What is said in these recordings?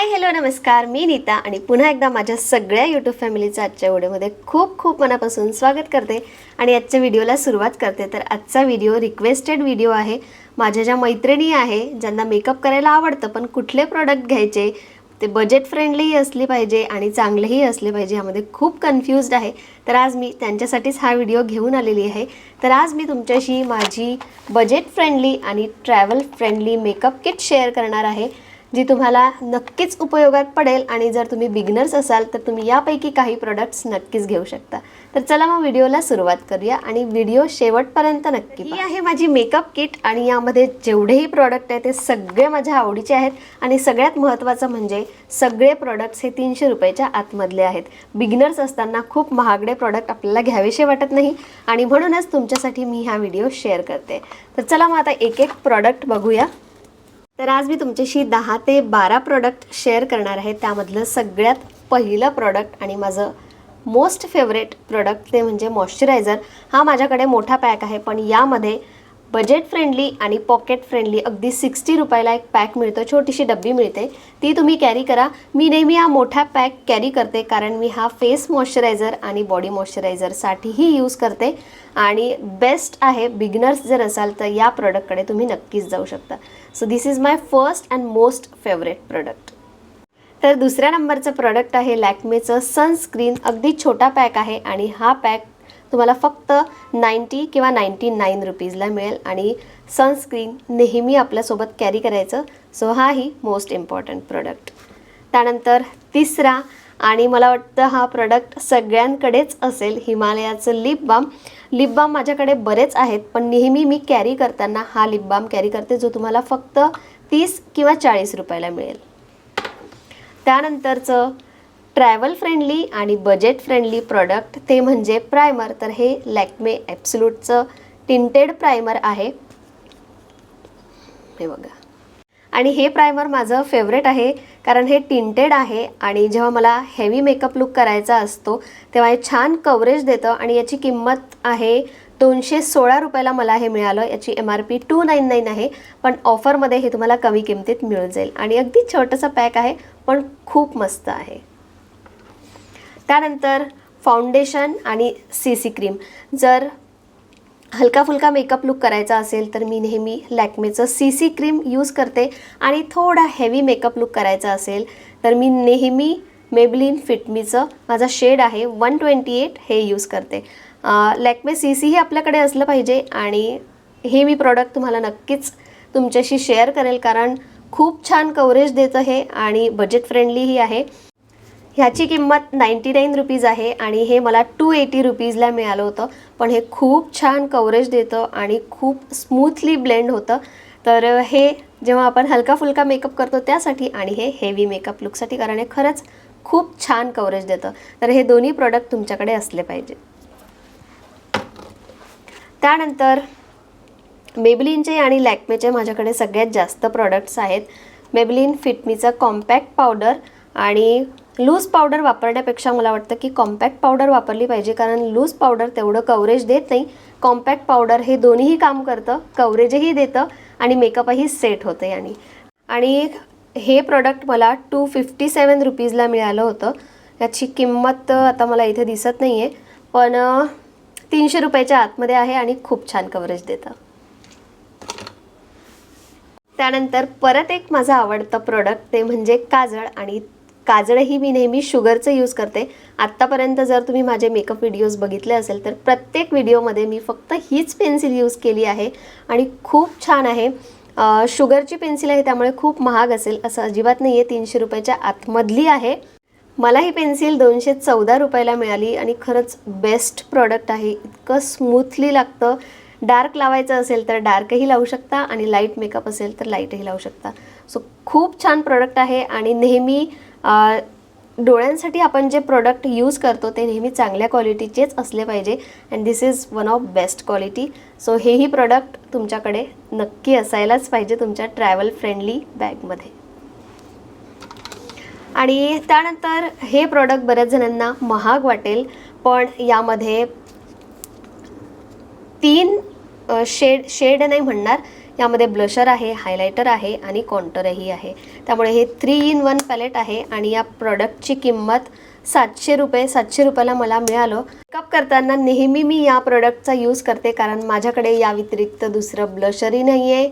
Hi hello नमस्कार. मी नीता आणि पुन्हा एकदा माझ्या सगळ्या यूट्यूब फॅमिलीचं आजच्या व्हिडिओमध्ये खूप खूप मनापासून स्वागत करते. आणि आजच्या व्हिडिओला सुरुवात करते. तर आजचा व्हिडिओ रिक्वेस्टेड व्हिडिओ आहे. माझ्या ज्या मैत्रिणी आहे ज्यांना मेकअप करायला आवडतं पण कुठले प्रोडक्ट घ्यायचे ते बजेट फ्रेंडलीही असली पाहिजे आणि चांगलेही असले पाहिजे यामध्ये खूप कन्फ्युज्ड आहे. तर आज मी त्यांच्यासाठीच हा व्हिडिओ घेऊन आलेली आहे. तर आज मी तुमच्याशी माझी बजेट फ्रेंडली आणि travel friendly makeup kit share करणार आहे. जी तुम्हाला नक्कीच उपयोगात पडेल आणि जर तुम्ही बिगनर्स असाल तर तुम्ही यापैकी काही प्रोडक्ट्स नक्कीच घेऊ शकता. तर चला मग व्हिडिओला सुरुवात करूया आणि व्हिडिओ शेवटपर्यंत नक्की ही आहे माझी मेकअप किट आणि यामध्ये जेवढेही प्रॉडक्ट आहेत ते सगळे माझ्या आवडीचे आहेत. आणि सगळ्यात महत्त्वाचं म्हणजे सगळे प्रॉडक्ट्स हे तीनशे रुपयाच्या आतमधले आहेत. बिगिनर्स असताना खूप महागडे प्रॉडक्ट आपल्याला घ्यावेसे वाटत नाही आणि म्हणूनच तुमच्यासाठी मी हा व्हिडिओ शेअर करते. तर चला मग आता एक एक प्रॉडक्ट बघूया. तर आज मी तुमच्याशी दहा ते बारा प्रोडक्ट शेअर करणार आहे. त्यामधलं सगळ्यात पहिलं प्रोडक्ट आणि माझं मोस्ट फेवरेट प्रोडक्ट ते म्हणजे मॉइश्चरायझर हा माझ्याकडे मोठा पॅक आहे पण यामध्ये बजेट फ्रेंडली आणि पॉकेट फ्रेंडली अगदी सिक्स्टी रुपयाला एक पॅक मिळतो छोटीशी डब्बी मिळते. ती तुम्ही कॅरी करा. मी नेहमी हा मोठा पॅक कॅरी करते कारण मी हा फेस मॉइश्चरायझर आणि बॉडी मॉइश्चरायझरसाठीही यूज करते. आणि बेस्ट आहे बिगनर्स जर असाल तर या प्रॉडक्टकडे तुम्ही नक्कीच जाऊ शकता. So this is my first and most favourite product तर दुसऱ्या नंबरचं प्रॉडक्ट आहे लॅक्मेचं सनस्क्रीन अगदी छोटा पॅक आहे आणि हा पॅक तुम्हाला फक्त नाईंटी किंवा नाईंटी नाईन रुपीजला मिळेल आणि सनस्क्रीन नेहमी आपल्यासोबत कॅरी करायचं. सो हाही मोस्ट इम्पॉर्टंट प्रोडक्ट त्यानंतर तिसरा आणि मला वाटतं हा प्रोडक्ट सगळ्यांकडेच असेल हिमालयाचं लिप बाम लिप बाम माझ्याकडे बरेच आहेत पण नेहमी मी कॅरी करताना हा लिप बाम कॅरी करते जो तुम्हाला फक्त तीस किंवा चाळीस रुपयाला मिळेल. त्यानंतरचं ट्रॅव्हल फ्रेंडली आणि बजेट फ्रेंडली प्रॉडक्ट ते म्हणजे प्रायमर तर हे लॅक्मे ॲप्सलूटचं टिंटेड प्रायमर आहे. हे बघा. आणि हे प्रायमर माझं फेवरेट आहे कारण हे टिंटेड आहे आणि जेव्हा मला हेवी मेकअप लुक करायचा असतो तेव्हा हे छान कवरेज देतं आणि याची किंमत आहे दोनशे सोळा रुपयाला मला हे मिळालं. याची M R P two nine nine आहे पण ऑफरमध्ये हे तुम्हाला कमी किमतीत मिळून जाईल. आणि अगदी छोटंसं पॅक आहे पण खूप मस्त आहे. त्यानंतर फाउंडेशन आणि सी सी क्रीम जर हलका फुलका मेकअप लुक करायचा असेल तर मी नेहमी लॅक्मेचं सी सी क्रीम यूज करते. आणि थोडा हेवी मेकअप लुक करायचा असेल तर मी नेहमी मेबलिन फिटमीचं माझा शेड आहे वन ट्वेंटी एट हे यूज करते. लॅक्मे सी सीही आपल्याकडे असलं पाहिजे आणि हे मी प्रॉडक्ट तुम्हाला नक्कीच तुमच्याशी शेअर करेल कारण खूप छान कवरेज देतं हे आणि बजेट फ्रेंडलीही आहे. ह्याची किंमत नाईंटी नाईन रुपीज आहे आणि हे मला टू एटी रुपीजला मिळालं होतं. पण हे खूप छान कवरेज देतं आणि खूप स्मूथली ब्लेंड होतं. तर हे जेव्हा आपण हलका फुलका मेकअप करतो त्यासाठी आणि हे हेवी मेकअप लुकसाठी कारण हे खरंच खूप छान कवरेज देतं. तर हे दोन्ही प्रॉडक्ट तुमच्याकडे असले पाहिजे. त्यानंतर मेबलिनचे आणि लॅक्मेचे माझ्याकडे सगळ्यात जास्त प्रॉडक्ट्स आहेत. मेबलिन फिटमीचं कॉम्पॅक्ट पावडर आणि लूज पावडर वापरण्यापेक्षा मला वाटतं की कॉम्पॅक्ट पावडर वापरली पाहिजे कारण लूज पावडर तेवढं कवरेज देत नाही. कॉम्पॅक्ट पावडर हे दोन्हीही काम करतं कवरेजही देतं आणि मेकअपही सेट होतं याने. आणि हे प्रॉडक्ट मला टू फिफ्टी सेवन रुपीजला मिळालं होतं. याची किंमत आता मला इथे दिसत नाही आहे पण तीनशे रुपयाच्या आतमध्ये आहे आणि खूप छान कवरेज देतं. त्यानंतर परत एक माझं आवडतं प्रोडक्ट ते म्हणजे काजळ आणि काजळही मी नेहमी शुगरचं यूज करते. आत्तापर्यंत जर तुम्ही माझे मेकअप व्हिडिओज बघितले असेल तर प्रत्येक व्हिडिओमध्ये मी फक्त हीच पेन्सिल यूज केली आहे. आणि खूप छान आहे. शुगरची पेन्सिल आहे त्यामुळे खूप महाग असेल असं अजिबात नाही आहे तीनशे रुपयाच्या आतमधली आहे. मला ही पेन्सिल दोनशे चौदा रुपयाला मिळाली आणि खरंच बेस्ट प्रॉडक्ट आहे. इतकं स्मूथली लागतं. डार्क लावायचं असेल तर डार्कही लावू शकता आणि लाइट मेकअप असेल तर लाईटही लावू शकता. सो खूप छान प्रॉडक्ट आहे आणि नेहमी डोळ्यांसाठी आपण जे प्रोडक्ट यूज करतो ते नेहमी चांगल्या क्वालिटीचेच असले पाहिजे. And this is one of best quality so हेही प्रोडक्ट तुमच्याकडे नक्की असायलाच पाहिजे तुमच्या ट्रॅव्हल फ्रेंडली बॅगमध्ये आणि त्यानंतर हे प्रॉडक्ट बऱ्याच जणांना महाग वाटेल पण यामध्ये तीन शेड शेड नाही म्हणणार. यामध्ये ब्लशर आहे हायलायटर आहे आणि कॉन्टरही आहे. त्यामुळे हे थ्री इन वन पॅलेट आहे आणि या प्रॉडक्टची किंमत सातशे रुपये सातशे रुपयाला मला मिळालं. मेकअप करताना नेहमी मी या प्रॉडक्टचा यूज करते कारण माझ्याकडे या व्यतिरिक्त दुसरं ब्लशरही नाही आहे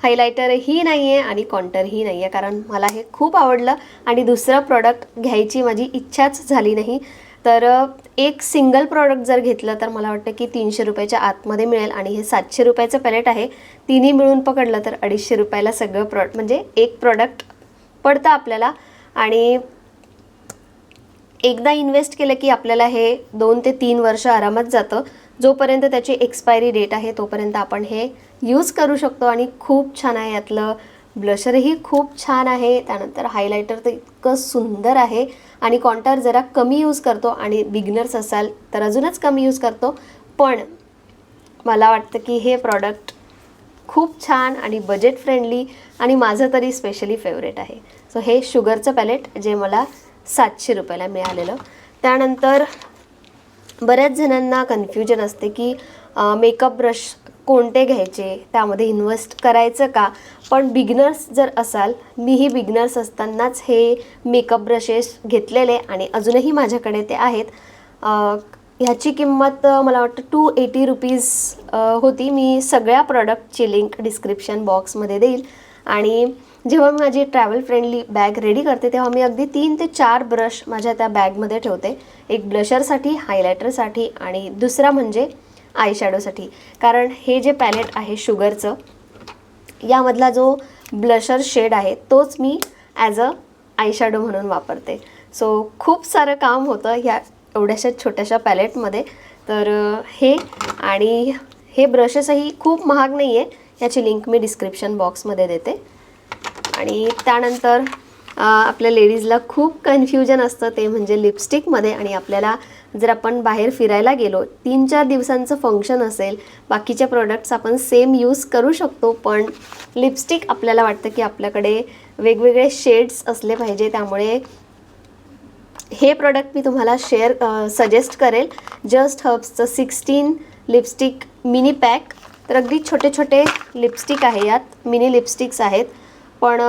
हायलायटरही नाही आहे आणि कॉन्टरही नाही आहे कारण मला हे खूप आवडलं आणि दुसरं प्रॉडक्ट घ्यायची माझी इच्छाच झाली नाही. तर एक सिंगल प्रॉडक्ट जर घेतलं तर मला वाटतं की तीनशे रुपयाच्या आतमध्ये मिळेल आणि हे सातशे रुपयाचं पॅलेट आहे. तिन्ही मिळून पकडलं तर अडीचशे रुपयाला सगळं प्रॉ म्हणजे एक प्रॉडक्ट पडतं आपल्याला. आणि एकदा इन्व्हेस्ट केलं की आपल्याला हे दोन ते तीन वर्ष आरामात जातं. जोपर्यंत त्याची एक्सपायरी डेट आहे तोपर्यंत आपण हे यूज करू शकतो. आणि खूप छान आहे यातलं ब्लशरही खूप छान आहे. त्यानंतर हायलायटर तर इतकं सुंदर आहे. आणि कॉन्टर जरा कमी यूज करतो आणि बिगनर्स असाल तर अजूनच कमी यूज करतो. पण मला वाटतं की हे प्रॉडक्ट खूप छान आणि बजेट फ्रेंडली आणि माझं तरी स्पेशली फेवरेट आहे. सो हे शुगरचं पॅलेट जे मला सातशे रुपयाला मिळालेलं. त्यानंतर बऱ्याच जणांना कन्फ्युजन असते की मेकअप ब्रश कोणते घ्यायचे त्यामध्ये इन्व्हेस्ट करायचं का? पण बिगनर्स जर असाल मीही बिगनर्स असतानाच हे मेकअप ब्रशेस घेतलेले आणि अजूनही माझ्याकडे ते आहेत. ह्याची किंमत मला वाटतं टू एटी रुपीज होती. मी सगळ्या प्रॉडक्टची लिंक डिस्क्रिप्शन बॉक्समध्ये देईल. आणि जेव्हा मी माझी ट्रॅव्हल फ्रेंडली बॅग रेडी करते तेव्हा मी अगदी तीन ते चार ब्रश माझ्या त्या बॅगमध्ये ठेवते. एक ब्लशरसाठी हायलायटरसाठी आणि दुसरा म्हणजे आयशॅडोसाठी कारण हे जे पॅलेट आहे शुगरचं यामधला जो ब्लशर शेड आहे तोच मी ॲज अ आयशॅडो म्हणून वापरते. सो खूप सारं काम होतं ह्या एवढ्याशा छोट्याशा पॅलेटमध्ये तर हे आणि हे ब्रशेसही खूप महाग नाही आहे याची लिंक मी डिस्क्रिप्शन बॉक्समध्ये देते. आणि त्यानंतर आपल्या लेडीजला खूप कन्फ्युजन असतं ते म्हणजे लिपस्टिकमध्ये आणि आपल्याला जर आपण बाहेर फिरायला गेलो तीन चार दिवसांचं फंक्शन असेल बाकीचे प्रोडक्ट्स आपण सेम यूज करू शकतो पण लिपस्टिक आपल्याला वाटतं की आपल्याकडे वेगवेगळे शेड्स असले पाहिजे त्यामुळे हे प्रोडक्ट मी तुम्हाला शेअर सजेस्ट करेल. जस्ट हर्ब्सचं सिक्स्टीन लिपस्टिक मिनी पॅक तर अगदी छोटे छोटे लिपस्टिक आहे यात मिनी लिपस्टिक्स आहेत. पण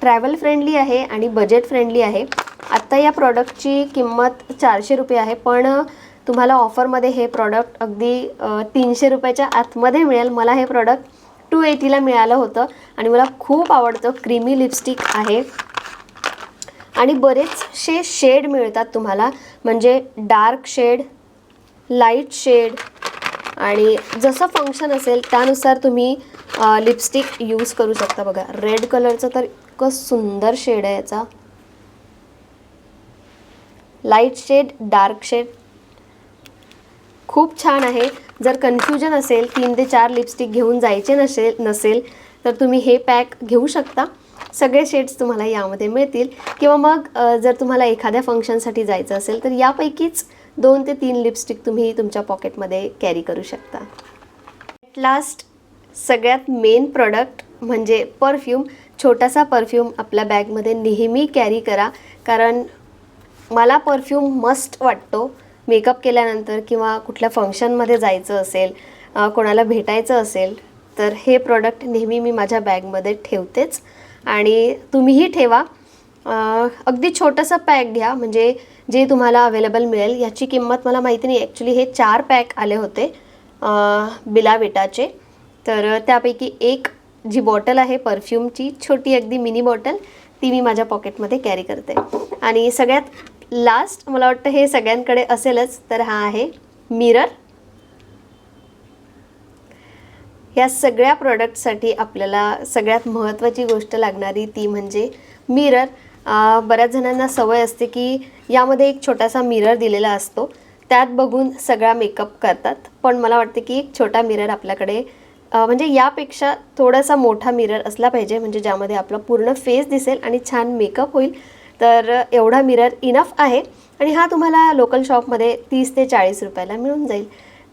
ट्रॅव्हल फ्रेंडली आहे आणि बजेट फ्रेंडली आहे. आत्ता या प्रॉडक्टची किंमत चारशे रुपये आहे पण तुम्हाला ऑफरमध्ये हे प्रॉडक्ट अगदी तीनशे रुपयाच्या आतमध्ये मिळेल. मला हे प्रॉडक्ट टू एटीला मिळालं होतं आणि मला खूप आवडतं. क्रीमी लिपस्टिक आहे. आणि बरेचसे शेड मिळतात तुम्हाला. म्हणजे डार्क शेड लाइट शेड आणि जसं फंक्शन असेल त्यानुसार तुम्ही लिपस्टिक यूज करू शकता. बघा रेड कलरचं तर इतकं सुंदर शेड आहे याचा. Light shade dark shade. खूप छान आहे. जर कन्फ्युजन असेल तीन ते चार लिपस्टिक घेऊन जायचे नसेल नसेल तर तुम्ही हे पॅक घेऊ शकता. सगळे शेड्स तुम्हाला यामध्ये मिळतील. किंवा मग जर तुम्हाला एखाद्या फंक्शनसाठी जायचं असेल तर यापैकीच दोन ते तीन लिपस्टिक तुम्ही तुमच्या पॉकेटमध्ये कॅरी करू शकता. ॲट लास्ट सगळ्यात मेन प्रॉडक्ट म्हणजे परफ्यूम छोटासा परफ्यूम आपल्या बॅगमध्ये नेहमी कॅरी करा. कारण मला परफ्यूम मस्ट वाटतो. मेकअप केल्यानंतर किंवा कुठल्या फंक्शनमध्ये जायचं असेल कोणाला भेटायचं असेल तर हे प्रॉडक्ट नेहमी मी माझ्या बॅगमध्ये ठेवतेच. आणि तुम्हीही ठेवा. अगदी छोटंसं पॅक घ्या. म्हणजे जे तुम्हाला अवेलेबल मिळेल याची किंमत मला माहिती नाही. ॲक्च्युली हे चार पॅक आले होते बिलाविटाचे. तर त्यापैकी एक जी बॉटल आहे परफ्यूमची छोटी अगदी मिनी बॉटल ती मी माझ्या पॉकेटमध्ये कॅरी करते. आणि सगळ्यात लास्ट मला वाटतं हे सगळ्यांकडे असेलच तर हा आहे मिरर. या सगळ्या प्रॉडक्टसाठी आपल्याला सगळ्यात महत्त्वाची गोष्ट लागणारी ती म्हणजे मिरर. बऱ्याच जणांना सवय असते की यामध्ये एक छोटासा मिरर दिलेला असतो. त्यात बघून सगळा मेकअप करतात. पण मला वाटते की एक छोटा मिरर आपल्याकडे म्हणजे यापेक्षा थोडासा मोठा मिरर असला पाहिजे म्हणजे ज्यामध्ये आपला पूर्ण फेस दिसेल आणि छान मेकअप होईल. तर एवढा मिरर इनफ आहे. आणि हा तुम्हाला लोकल शॉपमध्ये तीस ते चाळीस रुपयाला मिळून जाईल.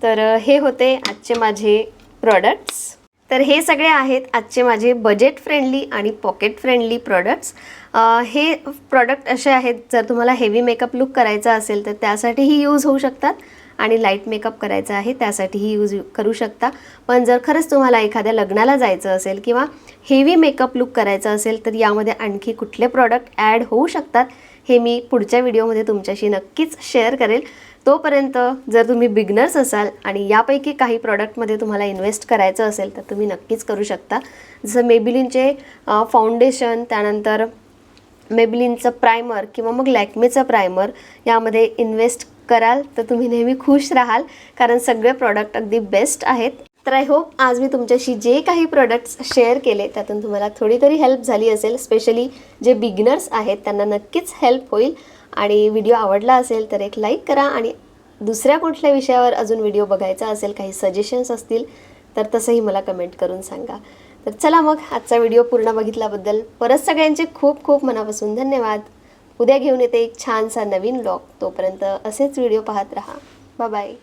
तर हे होते आजचे माझे प्रॉडक्ट्स तर हे सगळे आहेत आजचे माझे बजेट फ्रेंडली आणि पॉकेट फ्रेंडली प्रॉडक्ट्स हे प्रॉडक्ट असे आहेत जर तुम्हाला हेवी मेकअप लुक करायचा असेल तर त्यासाठीही यूज होऊ शकतात. आणि लाइट मेकअप करायचा आहे त्यासाठीही यूज करू शकता. पण जर खरंच तुम्हाला एखाद्या लग्नाला जायचं असेल किंवा हेवी मेकअप लुक करायचा असेल तर यामध्ये आणखी कुठले प्रॉडक्ट ॲड होऊ शकतात हे मी पुढच्या व्हिडिओमध्ये तुमच्याशी नक्कीच शेअर करेल. तोपर्यंत जर तुम्ही बिगनर्स असाल आणि यापैकी काही प्रॉडक्टमध्ये तुम्हाला इन्व्हेस्ट करायचं असेल तर तुम्ही नक्कीच करू शकता. जसं मेबिलिनचे फाउंडेशन त्यानंतर मेबिलिनचं प्रायमर किंवा मग लॅक्मेचं प्रायमर यामध्ये इन्व्हेस्ट कराल तर तुम्ही नेहमी खुश राहाल कारण सगळे प्रॉडक्ट अगदी बेस्ट आहेत. तर आय होप आज मी तुमच्याशी जे काही प्रोडक्ट्स शेअर केले त्यातून तुम्हाला थोडी तरी हेल्प झाली असेल. स्पेशली जे बिगिनर्स आहेत त्यांना नक्कीच हेल्प होईल. आणि व्हिडिओ आवडला असेल तर एक लाईक करा. आणि दुसऱ्या कुठल्या विषयावर अजून व्हिडिओ बघायचा असेल काही सजेशन्स असतील तर तसंही मला कमेंट करून सांगा. तर चला मग आजचा व्हिडिओ पूर्ण बघितल्याबद्दल परत सगळ्यांचे खूप खूप मनापासून धन्यवाद. उद्या घेऊन येते एक छानसा नवीन ब्लॉग तोपर्यंत असेच व्हिडिओ पाहत राहा. बाय